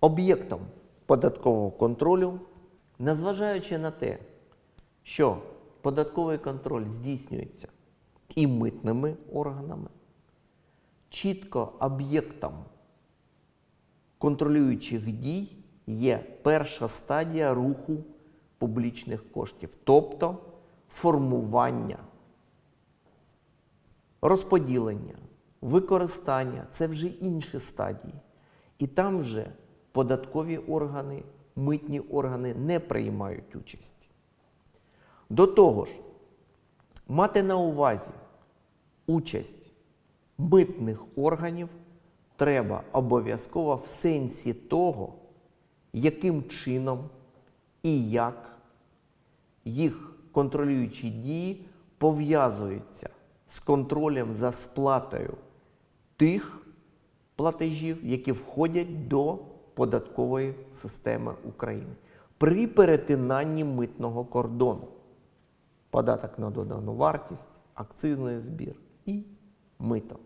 Об'єктом податкового контролю, незважаючи на те, що податковий контроль здійснюється і митними органами, чітко об'єктом контролюючих дій є перша стадія руху публічних коштів, тобто формування, розподілення, використання це вже інші стадії. І там вже податкові органи, митні органи не приймають участь. До того ж, мати на увазі участь митних органів треба обов'язково в сенсі того, яким чином і як їх контролюючі дії пов'язуються з контролем за сплатою тих платежів, які входять до податкової системи України при перетинанні митного кордону. Податок на додану вартість, акцизний збір і мито.